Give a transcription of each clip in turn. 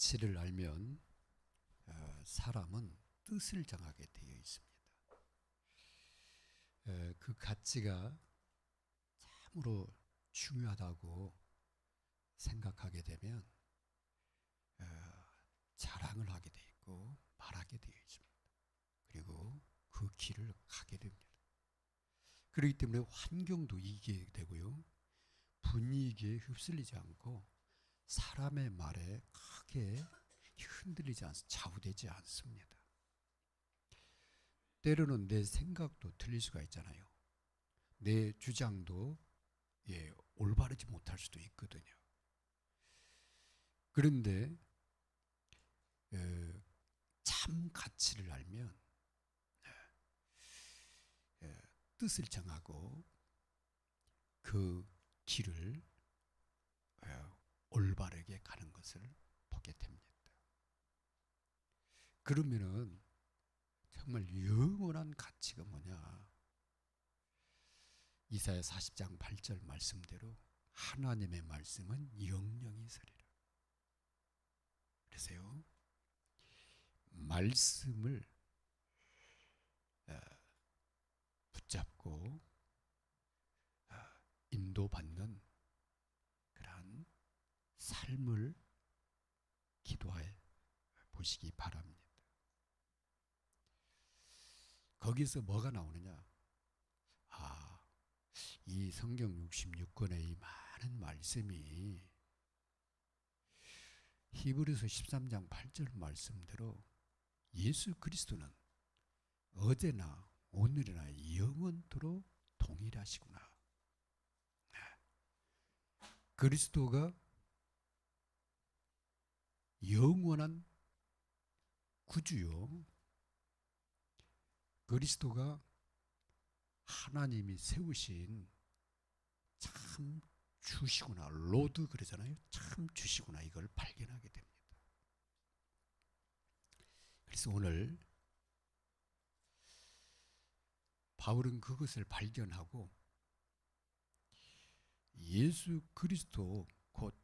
가치를 알면 어, 사람은 뜻을 정하게 되어 있습니다. 에, 그 가치가 참으로 중요하다고 생각하게 되면 어, 자랑을 하게 돼 있고 말하게 되어 있습니다. 그리고 그 길을 가게 됩니다. 그렇기 때문에 환경도 이기게 되고요. 분위기에 휩쓸리지 않고 사람의 말에 크게 흔들리지 않, 좌우되지 않습니다. 때로는 내 생각도 틀릴 수가 있잖아요. 내 주장도 예, 올바르지 못할 수도 있거든요. 그런데 에, 참 가치를 알면 에, 에, 뜻을 정하고 그 길을 에, 올바르게 가는 것을 보게 됩니다. 그러면은 정말 영원한 가치가 뭐냐? 이사야 40장 8절 말씀대로 하나님의 말씀은 영영이 서리라. 그래서요. 말씀을 어, 붙잡고 어, 인도받는 삶을 기도해 보시기 바랍니다. 거기서 뭐가 나오느냐? 아, 이 성경 66권의 이 많은 말씀이 히브리서 13장 8절 말씀대로 예수 그리스도는 어제나 오늘이나 영원토록 동일하시구나. 그리스도가 영원한 구주요. 그리스도가 하나님이 세우신 참 주시구나. 로드 그러잖아요. 참 주시구나. 이걸 발견하게 됩니다. 그래서 오늘 바울은 그것을 발견하고 예수 그리스도 곧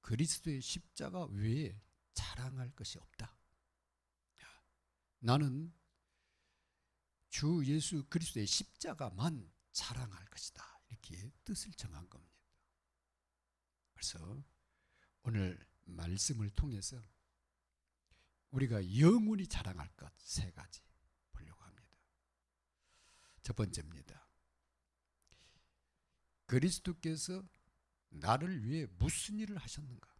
그리스도의 십자가 외에 자랑할 것이 없다. 나는 주 예수 그리스도의 십자가만 자랑할 것이다. 이렇게 뜻을 정한 겁니다. 그래서 오늘 말씀을 통해서 우리가 영원히 자랑할 것 세 가지 보려고 합니다. 첫 번째입니다. 그리스도께서 나를 위해 무슨 일을 하셨는가?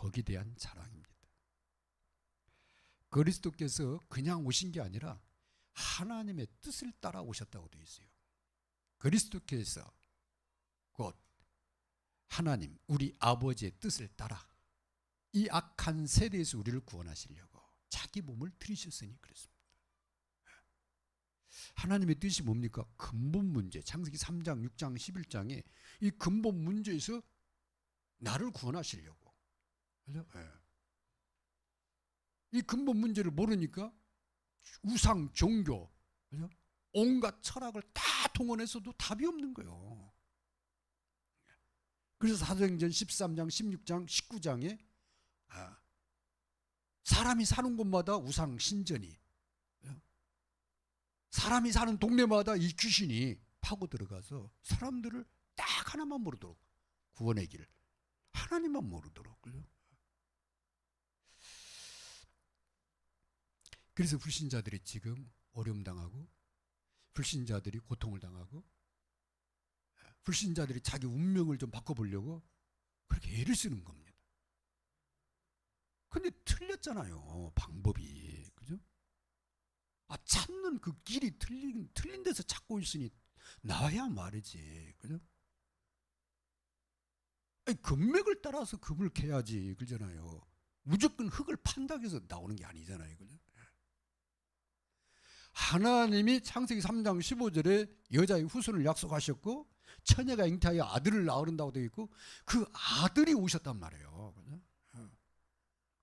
거기에 대한 자랑입니다. 그리스도께서 그냥 오신 게 아니라 하나님의 뜻을 따라 오셨다고 되어 있어요. 그리스도께서 곧 하나님, 우리 아버지의 뜻을 따라 이 악한 세대에서 우리를 구원하시려고 자기 몸을 들이셨으니 그렇습니다. 하나님의 뜻이 뭡니까? 근본 문제. 창세기 3장, 6장, 11장에 이 근본 문제에서 나를 구원하시려고. 그죠? 예. 이 근본 문제를 모르니까 우상, 종교, 그죠? 온갖 철학을 다 동원해서도 답이 없는 거예요. 그래서 사도행전 13장, 16장, 19장에 아, 사람이 사는 곳마다 우상 신전이 사람이 사는 동네마다 이 귀신이 파고 들어가서 사람들을 딱 하나만 모르도록 구원의 길 하나님만 모르도록 그죠? 그래서 불신자들이 지금 어려움 당하고 불신자들이 고통을 당하고 불신자들이 자기 운명을 좀 바꿔보려고 그렇게 애를 쓰는 겁니다. 근데 틀렸잖아요. 방법이. 그죠? 아, 찾는 그 길이 틀린, 틀린 데서 찾고 있으니 나야 말이지. 그죠? 아니, 금맥을 따라서 금을 캐야지. 그러잖아요. 무조건 흙을 판다고 해서 나오는 게 아니잖아요. 그죠? 하나님이 창세기 3장 15절에 여자의 후손을 약속하셨고 처녀가 잉태하여 아들을 낳으른다고 되어 있고 그 아들이 오셨단 말이에요. 그죠?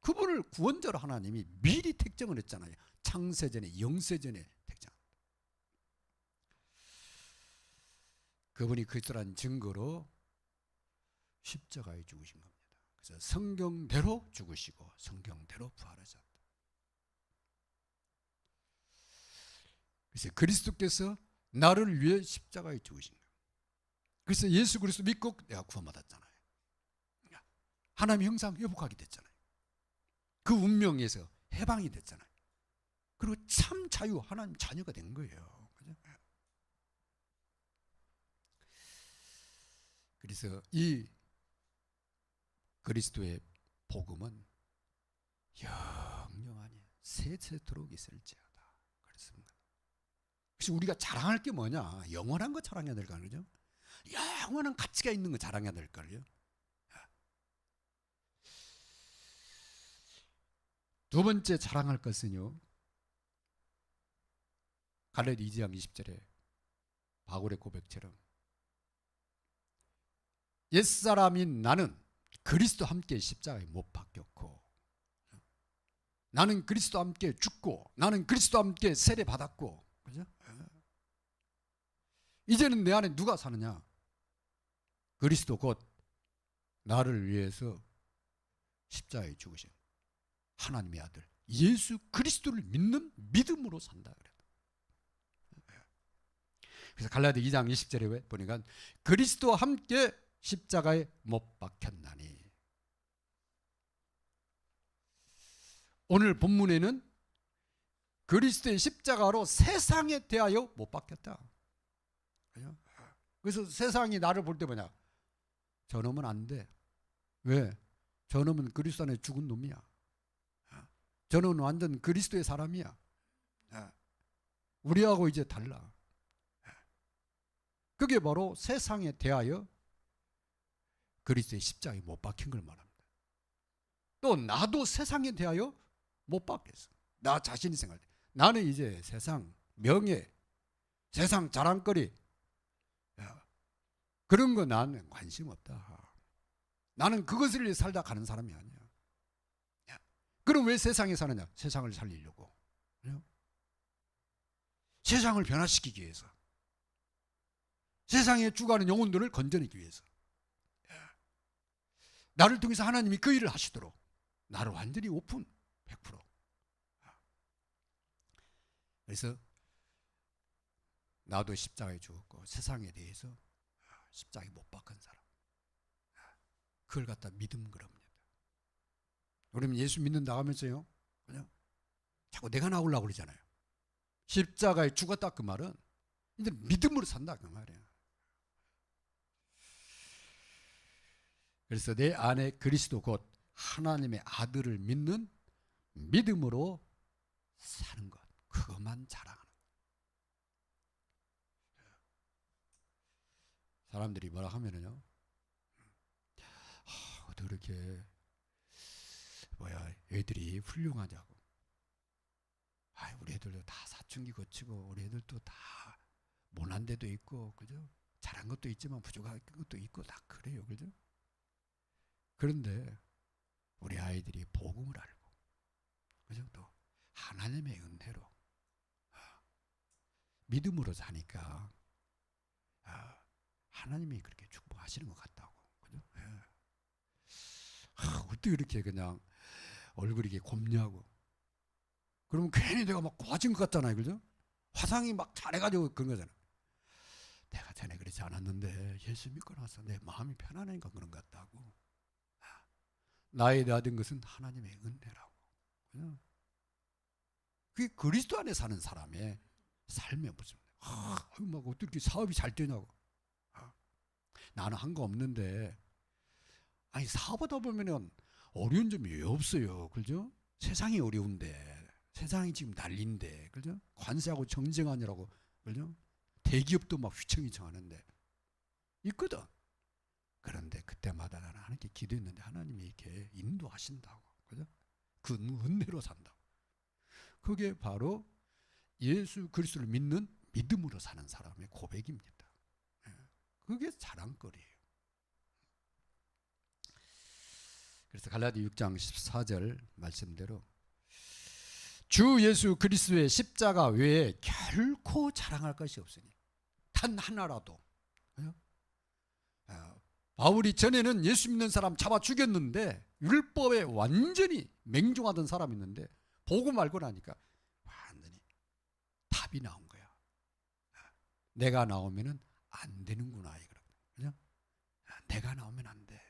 그분을 구원자로 하나님이 미리 택정을 했잖아요. 창세전에 영세전에 택정. 그분이 그리스도란 증거로 십자가에 죽으신 겁니다. 그래서 성경대로 죽으시고 성경대로 부활하셨다. 그래서 그리스도께서 나를 위해 십자가에 죽으신 거예요. 그래서 예수 그리스도 믿고 내가 구원받았잖아요. 하나님 형상 회복하게 됐잖아요. 그 운명에서 해방이 됐잖아요. 그리고 참 자유 하나님 자녀가 된 거예요. 그래서 이 그리스도의 복음은 영영하니 세세토록 있을지어다. 그렇습니다. 그래서 우리가 자랑할 게 뭐냐? 영원한 거 자랑해야 될 거 아니죠? 영원한 가치가 있는 거 자랑해야 될 걸요. 두 번째 자랑할 것은요. 갈렙 2장 20절에 바울의 고백처럼 옛사람인 나는 그리스도 함께 십자가에 못 박혔고 나는 그리스도 함께 죽고 나는 그리스도 함께 세례 받았고 그죠? 이제는 내 안에 누가 사느냐? 그리스도 곧 나를 위해서 십자가에 죽으신 하나님의 아들 예수 그리스도를 믿는 믿음으로 산다 그래. 그래서 갈라디 2장 20절에 보니까 그리스도와 함께 십자가에 못 박혔나니 오늘 본문에는 그리스도의 십자가로 세상에 대하여 못 박혔다. 그래서 세상이 나를 볼 때 뭐냐? 저놈은 안 돼. 왜? 저놈은 그리스도 안에 죽은 놈이야. 저놈은 완전 그리스도의 사람이야. 우리하고 이제 달라. 그게 바로 세상에 대하여 그리스도의 십자가에 못 박힌 걸 말합니다. 또 나도 세상에 대하여 못 박혔어. 나 자신이 생각할 때 나는 이제 세상 명예, 세상 자랑거리 야, 그런 거 나는 관심 없다. 나는 그것을 위해 살다 가는 사람이 아니야. 야, 그럼 왜 세상에 사느냐? 세상을 살리려고. 세상을 변화시키기 위해서. 세상에 죽어가는 영혼들을 건져내기 위해서. 나를 통해서 하나님이 그 일을 하시도록 나를 완전히 오픈 100%. 그래서 나도 십자가에 죽었고 세상에 대해서 십자가에 못 박은 사람. 그걸 갖다 믿음 그럽니다. 우리는 예수 믿는다 하면서요. 그냥 자꾸 내가 나오려고 그러잖아요. 십자가에 죽었다 그 말은 이제 믿음으로 산다 그 말이에요. 그래서 내 안에 그리스도 곧 하나님의 아들을 믿는 믿음으로 사는 것. 그것만 자랑하는 사람들이 뭐라 하면은요. 아, 어떻게 뭐야 애들이 훌륭하냐고. 아, 우리 애들도 다 사춘기 거치고 우리 애들도 다 못난 데도 있고 그죠? 잘한 것도 있지만 부족한 것도 있고 다 그래요. 그죠? 그런데 우리 아이들이 복음을 알고 그죠? 또 하나님의 은혜로 아, 믿음으로 사니까 아, 하나님이 그렇게 축복하시는 것 같다고 그죠? 예. 아, 어떻게 이렇게 그냥 얼굴이 이렇게 곱냐고 그러면 괜히 내가 막 고아진 것 같잖아요 그죠? 화상이 막 잘해가지고 그런 거잖아 내가 전에 그렇지 않았는데 예수 믿고 나서 내 마음이 편안하니까 그런 것 같다고 나에 대한 것은 하나님의 은혜라고. 그냥 그게 그리스도 안에 사는 사람의 삶의 모습. 아, 막 어떻게 사업이 잘 되냐고. 아, 나는 한 거 없는데, 아니 사업하다 보면은 어려운 점이 왜 없어요, 그죠? 세상이 어려운데, 세상이 지금 난리인데, 그죠? 관세하고 정쟁하느라고, 그죠? 대기업도 막 휘청휘청하는데 있거든. 그런데 그때마다 나는 하나님께 기도했는데 하나님이 이렇게 인도하신다고. 그죠? 그 은혜로 산다고. 그게 바로 예수 그리스도를 믿는 믿음으로 사는 사람의 고백입니다. 예. 그게 자랑거리예요. 그래서 갈라디 6장 14절 말씀대로 주 예수 그리스도의 십자가 외에 결코 자랑할 것이 없으니 단 하나라도 바울이 전에는 예수 믿는 사람 잡아 죽였는데 율법에 완전히 맹종하던 사람이 있는데 보고 말고 나니까 완전히 답이 나온 거야. 내가 나오면은 안 되는구나 이거는. 그죠? 내가 나오면 안 돼.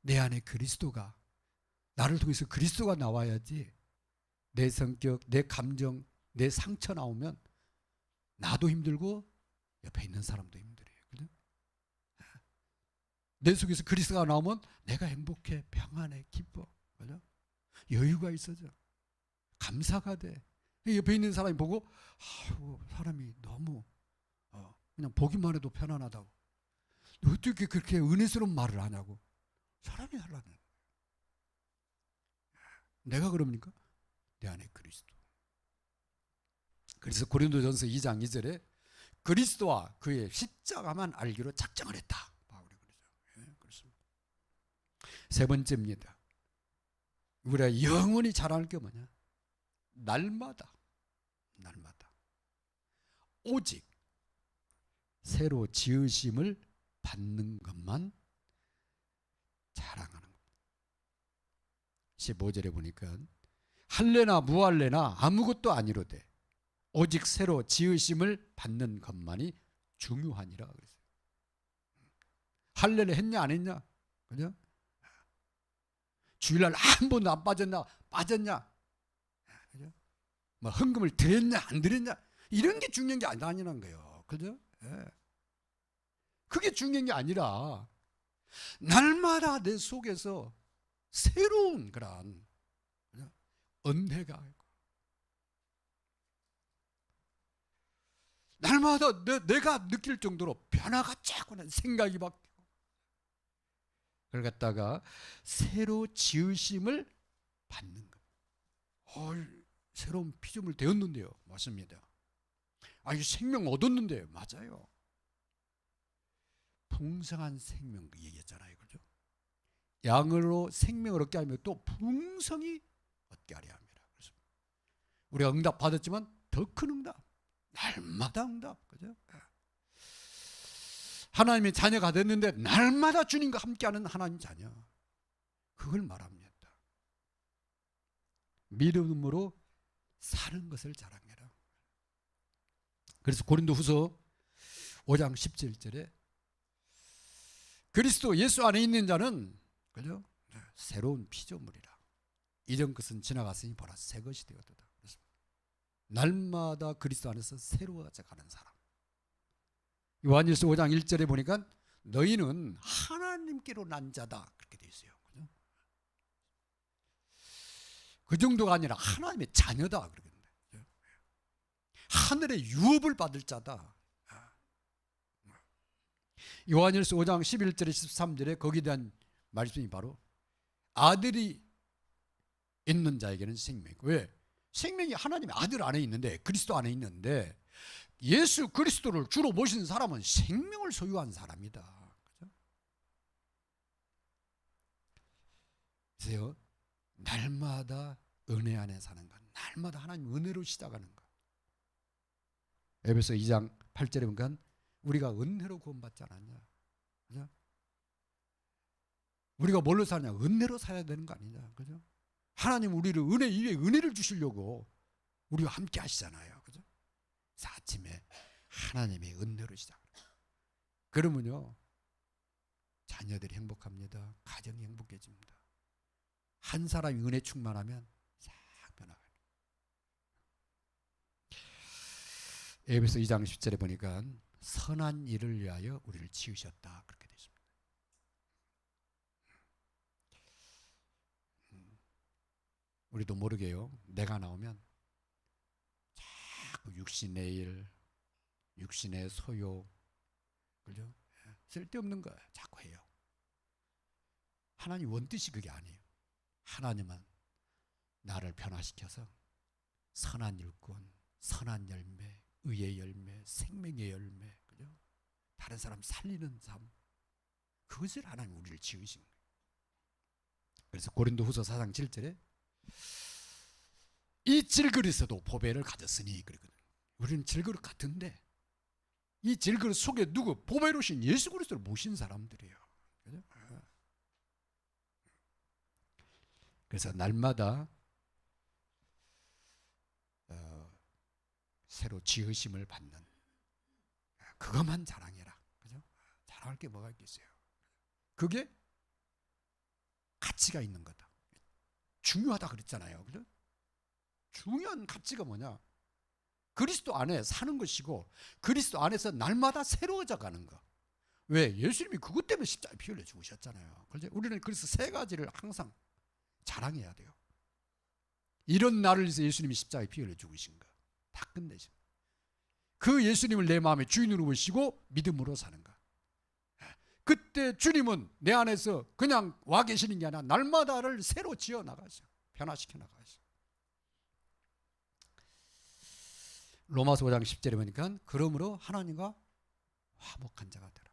내 안에 그리스도가 나를 통해서 그리스도가 나와야지 내 성격, 내 감정, 내 상처 나오면 나도 힘들고 옆에 있는 사람도 힘들어요. 그죠? 내 속에서 그리스도가 나오면 내가 행복해, 평안해, 기뻐. 그죠? 여유가 있어져. 감사가 돼. 옆에 있는 사람이 보고 아이고 사람이 너무 어, 그냥 보기만 해도 편안하다고. 너 어떻게 그렇게 은혜스러운 말을 하냐고. 사람이 하라는. 내가 그럽니까? 내 안에 그리스도. 그래서 고린도전서 2장 2절에 그리스도와 그의 십자가만 알기로 작정을 했다. 바울이 그러죠. 예, 그렇습니다. 세 번째입니다. 우리가 영원히 자랑할 게 뭐냐? 날마다 날마다 오직 새로 지으심을 받는 것만 자랑하는 겁니다. 15절에 보니까 할래나 무할래나 아무것도 아니로되 오직 새로 지으심을 받는 것만이 중요하니라 그랬어요. 할례를 했냐 안 했냐? 그죠? 주일날 한 번도 안 빠졌나? 빠졌냐? 그죠? 뭐 헌금을 드렸냐 안 드렸냐? 이런 게 중요한 게 아니라는 거예요. 그죠? 예. 그게 중요한 게 아니라 날마다 내 속에서 새로운 그런? 은혜가 날마다 내, 내가 느낄 정도로 변화가 자꾸 난 생각이 바뀌고 그걸 갖다가 새로 지으심을 받는 것. 헐, 새로운 피조물 되었는데요. 맞습니다. 아, 이 생명 얻었는데요. 맞아요. 풍성한 생명 그 얘기했잖아요. 그죠? 양으로 생명을 얻게 하면 또 풍성히 얻게 하려 합니다. 그래서 우리가 응답 받았지만 더 큰 응답. 날마다 응답. 그죠? 하나님의 자녀가 됐는데 날마다 주님과 함께하는 하나님 자녀. 그걸 말합니다. 믿음으로 사는 것을 자랑해라. 그래서 고린도후서 5장 17절에 그리스도 예수 안에 있는 자는 그죠? 새로운 피조물이라. 이전 것은 지나갔으니 보라 새 것이 되었다. 그래서 날마다 그리스도 안에서 새로워져 가는 사람. 요한일서 5장 1절에 보니까 너희는 하나님께로 난 자다 그렇게 돼 있어요. 그죠? 그 정도가 아니라 하나님의 자녀다. 그죠? 하늘의 유업을 받을 자다. 요한일서 5장 11절에 13절에 거기에 대한 말씀이 바로 아들이 있는 자에게는 생명이고 왜? 생명이 하나님의 아들 안에 있는데 그리스도 안에 있는데 예수 그리스도를 주로 모신 사람은 생명을 소유한 사람이다. 그죠? 날마다 은혜 안에 사는 것, 날마다 하나님 은혜로 시작하는 것. 에베소 2장 8절에 보니까 우리가 은혜로 구원받지 않았냐? 그죠? 우리가 뭘로 사냐? 은혜로 살아야 되는 거 아니냐? 그죠? 하나님 우리를 은혜 위에 은혜를 주시려고 우리와 함께 하시잖아요. 그죠? 아침에 하나님의 은혜로 시작. 그러면요. 자녀들이 행복합니다. 가정이 행복해집니다. 한 사람이 은혜 충만하면 싹 변화가. 에베소 2장 10절에 보니까 선한 일을 위하여 우리를 지으셨다 그렇게 되어 있습니다. 음. 우리도 모르게요. 내가 나오면 자꾸 육신의 일, 육신의 소욕, 그죠? 예, 쓸데없는 거 자꾸 해요. 하나님 원뜻이 그게 아니에요. 하나님은 나를 변화시켜서 선한 일꾼, 선한 열매, 의의 열매, 생명의 열매, 그죠? 다른 사람 살리는 삶, 그것을 하나님 우리를 지으신 거예요. 그래서 고린도후서 4장 7절에 이 질그릇에도 보배를 가졌으니 그러거든. 우리는 질그릇 같은데 이 질그릇 속에 누구 보배로신 예수 그리스도를 모신 사람들이에요. 그죠? 그래서 날마다 새로 지으심을 받는 그것만 자랑해라. 그죠? 자랑할 게 뭐가 있겠어요? 그게 가치가 있는 거다. 중요하다 그랬잖아요. 그죠? 중요한 가치가 뭐냐? 그리스도 안에 사는 것이고 그리스도 안에서 날마다 새로워져 가는 거. 왜? 예수님이 그것 때문에 십자가에 피 흘려 죽으셨잖아요. 그죠? 우리는 그래서 세 가지를 항상 자랑해야 돼요. 이런 나를 위해서 예수님이 십자가에 피 흘려 죽으신 거. 다 끝내죠. 그 예수님을 내 마음의 주인으로 모시고 믿음으로 사는 거. 그때 주님은 내 안에서 그냥 와 계시는 게 아니라 날마다를 새로 지어 나가죠. 변화시켜 나가죠. 로마서 5장 10절에 보니까 그러므로 하나님과 화목한 자가 되라.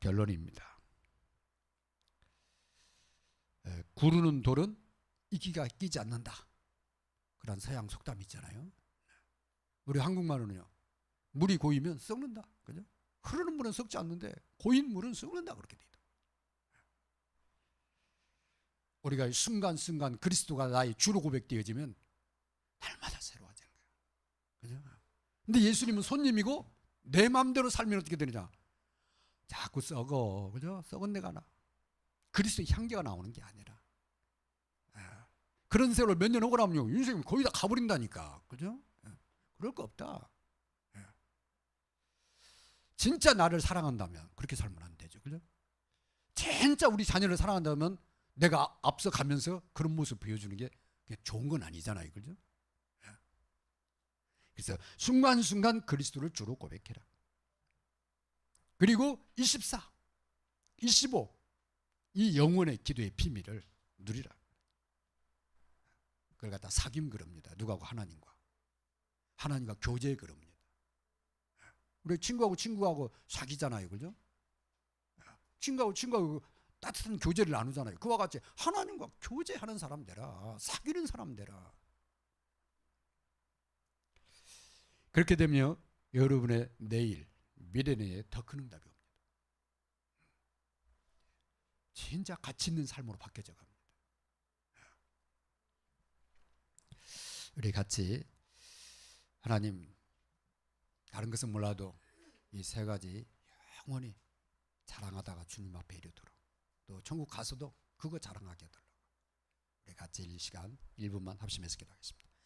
결론입니다. 에, 구르는 돌은 이기가 끼지 않는다. 그런 서양 속담이 있잖아요. 우리 한국말로는요. 물이 고이면 썩는다. 그죠? 흐르는 물은 썩지 않는데 고인 물은 썩는다 그렇게 돼 있다. 우리가 순간순간 그리스도가 나의 주로 고백되어지면 날마다 새로워지는 거야. 그죠? 근데 예수님은 손님이고 내 마음대로 살면 어떻게 되느냐? 자꾸 썩어. 그죠? 썩은 내가 나. 그리스도의 향기가 나오는 게 아니라. 아, 그런 세월 몇 년 오고 나면요. 인생이 거의 다 가버린다니까. 그죠? 예, 그럴 거 없다. 예. 진짜 나를 사랑한다면 그렇게 살면 안 되죠. 그죠? 진짜 우리 자녀를 사랑한다면 내가 앞서 가면서 그런 모습 보여주는 게 좋은 건 아니잖아요. 그죠? 예. 그래서 순간순간 그리스도를 주로 고백해라. 그리고 24, 25, 이 영혼의 기도의 비밀을 누리라. 그걸 갖다 사귐 그럽니다. 누가고 하나님과. 하나님과 교제 그럽니다. 우리 친구하고 친구하고 사귀잖아요. 그죠? 친구하고 친구하고 따뜻한 교제를 나누잖아요. 그와 같이 하나님과 교제하는 사람 되라. 사귀는 사람 되라. 그렇게 되면 여러분의 내일, 미래 내에 더 큰 응답이 옵니다. 진짜 가치 있는 삶으로 바뀌어져 갑니다. 우리 같이 하나님 다른 것은 몰라도 이 세 가지 영원히 자랑하다가 주님 앞에 이르도록 또 천국 가서도 그거 자랑하게 해달라고 우리 같이 이 시간 1분만 합심해서 기도하겠습니다.